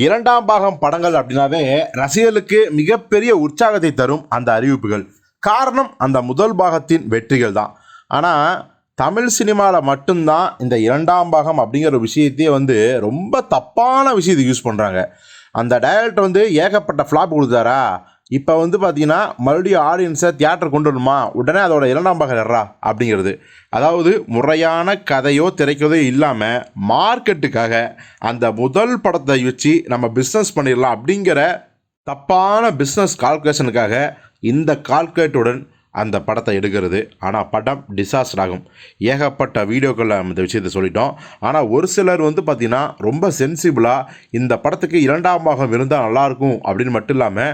இரண்டாம் பாகம் படங்கள் அப்படின்னாவே ரசிகர்களுக்கு மிகப்பெரிய உற்சாகத்தை தரும் அந்த அறிவிப்புகள். காரணம் அந்த முதல் பாகத்தின் வெற்றிகள் தான். ஆனால் தமிழ் சினிமாவில் மட்டும்தான் இந்த இரண்டாம் பாகம் அப்படிங்கிற விஷயத்தையே வந்து ரொம்ப தப்பான விஷயத்தை யூஸ் பண்ணுறாங்க அந்த டைரக்டர் வந்து ஏகப்பட்ட ஃப்ளாப் கொடுத்தாரா? இப்போ வந்து பார்த்தீங்கன்னா மறுபடியும் ஆடியன்ஸை தியேட்டர் கொண்டு வரணுமா? உடனே அதோட இரண்டாம் பாகம் எறா அப்படிங்கிறது. அதாவது முறையான கதையோ திரைக்கதையோ இல்லாமல் மார்க்கெட்டுக்காக அந்த முதல் படத்தை வச்சு நம்ம பிஸ்னஸ் பண்ணிடலாம் அப்படிங்கிற தப்பான பிஸ்னஸ் கால்குலேஷனுக்காக இந்த கால்குலேட்டுடன் அந்த படத்தை எடுக்கிறது. ஆனால் படம் டிசாஸ்டர் ஆகும். ஏகப்பட்ட வீடியோக்களில் இந்த விஷயத்தை சொல்லிட்டோம். ஆனால் ஒரு சிலர் வந்து பார்த்திங்கன்னா ரொம்ப சென்சிபிளாக இந்த படத்துக்கு இரண்டாம் பாகம் இருந்தால் நல்லாயிருக்கும் அப்படின்னு மட்டும் இல்லாமல்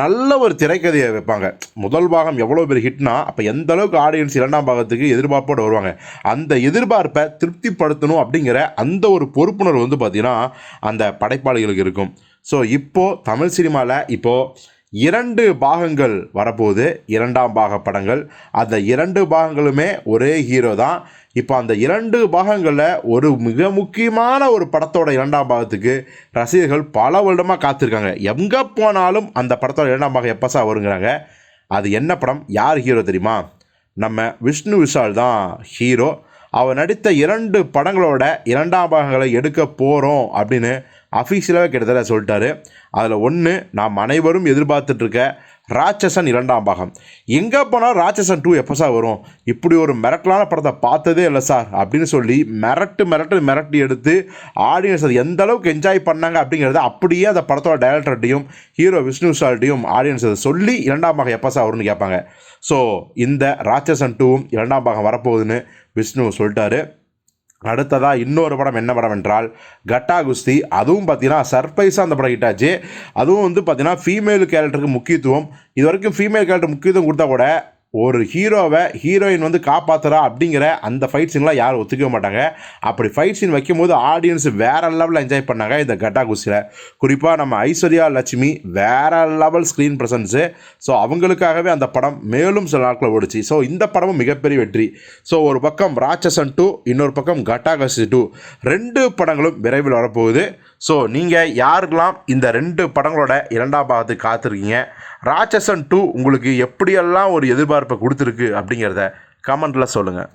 நல்ல ஒரு திரைக்கதையை வைப்பாங்க. முதல் பாகம் எவ்வளோ பெரிய ஹிட்னா அப்போ எந்த அளவுக்கு ஆடியன்ஸ் இரண்டாம் பாகத்துக்கு எதிர்பார்ப்போடு வருவாங்க. அந்த எதிர்பார்ப்பை திருப்திப்படுத்தணும் அப்படிங்கிற அந்த ஒரு பொறுப்புணர்வு வந்து பார்த்திங்கன்னா அந்த படைப்பாளிகளுக்கு இருக்கும். ஸோ இப்போது தமிழ் சினிமாவில் இப்போது இரண்டு பாகங்கள் வரப்போகுது. இரண்டாம் பாக படங்கள் அந்த இரண்டு பாகங்களுமே ஒரே ஹீரோ தான். இப்போ அந்த இரண்டு பாகங்களில் ஒரு மிக முக்கியமான ஒரு படத்தோட இரண்டாம் பாகத்துக்கு ரசிகர்கள் பல வருடமாக காத்திருக்காங்க. எங்கே போனாலும் அந்த படத்தோட இரண்டாம் பாகம் எப்போ சார் வருங்கிறாங்க? அது என்ன படம்? யார் ஹீரோ தெரியுமா? நம்ம விஷ்ணு விஷால் தான் ஹீரோ அவர் நடித்த இரண்டு படங்களோட இரண்டாம் பாகங்களை எடுக்க போகிறோம் அப்படின்னு அஃபீஷியலாகவே கிட்டத்தட்ட சொல்லிட்டாரு. அதில் ஒன்று நாம் அனைவரும் எதிர்பார்த்துட்ருக்க ராட்சசன் இரண்டாம் பாகம். எங்கே போனாலும் ராட்சசன் டூ எப்போ சார் வரும்? இப்படி ஒரு மிரட்டலான படத்தை பார்த்ததே இல்லை சார் அப்படின்னு சொல்லி மிரட்டு மிரட்டு மிரட்டி எடுத்து ஆடியன்ஸ் அது எந்த அளவுக்கு என்ஜாய் பண்ணாங்க அப்படிங்கிறத அப்படியே அந்த படத்தோட டைரக்டர்கிட்டையும் ஹீரோ விஷ்ணு விஷால்ட்டையும் ஆடியன்ஸ் அதை சொல்லி இரண்டாம் பாகம் எப்போ சார் வரும்னு கேட்பாங்க. ஸோ இந்த ராட்சசன் டூவும் இரண்டாம் பாகம் வரப்போகுதுன்னு விஷ்ணு சொல்லிட்டாரு. அடுத்ததாக இன்னொரு படம் என்ன படம் என்றால் கட்டா குஸ்தி அதுவும் பார்த்தீங்கன்னா சர்ப்ரைஸாக அந்த படம் ஹிட்டாச்சு. அதுவும் வந்து பார்த்தீங்கன்னா ஃபீமேல் கேரக்டருக்கு முக்கியத்துவம். இது வரைக்கும் ஃபீமேல் கேரக்டர் முக்கியத்துவம் கொடுத்தா கூட ஒரு ஹீரோவை ஹீரோயின் வந்து காப்பாற்றுறா அப்படிங்கிற அந்த ஃபைட் சீன்லாம் யாரும் ஒத்துக்கவே மாட்டாங்க. அப்படி ஃபைட் சீன் வைக்கும்போது ஆடியன்ஸ் வேற லெவலில் என்ஜாய் பண்ணாங்க இந்த கட்டா குசியில் குறிப்பாக நம்ம ஐஸ்வர்யா லட்சுமி வேற லெவல் ஸ்க்ரீன் ப்ரெசன்ஸு ஸோ அவங்களுக்காகவே அந்த படம் மேலும் சில நாட்களில் ஓடிச்சு. ஸோ இந்த படமும் மிகப்பெரிய வெற்றி. ஸோ ஒரு பக்கம் ராட்சசன் டூ இன்னொரு பக்கம் கட்டா கசி டூ ரெண்டு படங்களும் விரைவில் வரப்போகுது. ஸோ நீங்கள் யாருக்கெல்லாம் இந்த ரெண்டு படங்களோட இரண்டாம் பாகத்து காத்திருக்கீங்க? ராட்சசன் டூ உங்களுக்கு எப்படியெல்லாம் ஒரு எதிர்பார்ப்பை கொடுத்துருக்கு அப்படிங்கிறத கமெண்ட்டில் சொல்லுங்கள்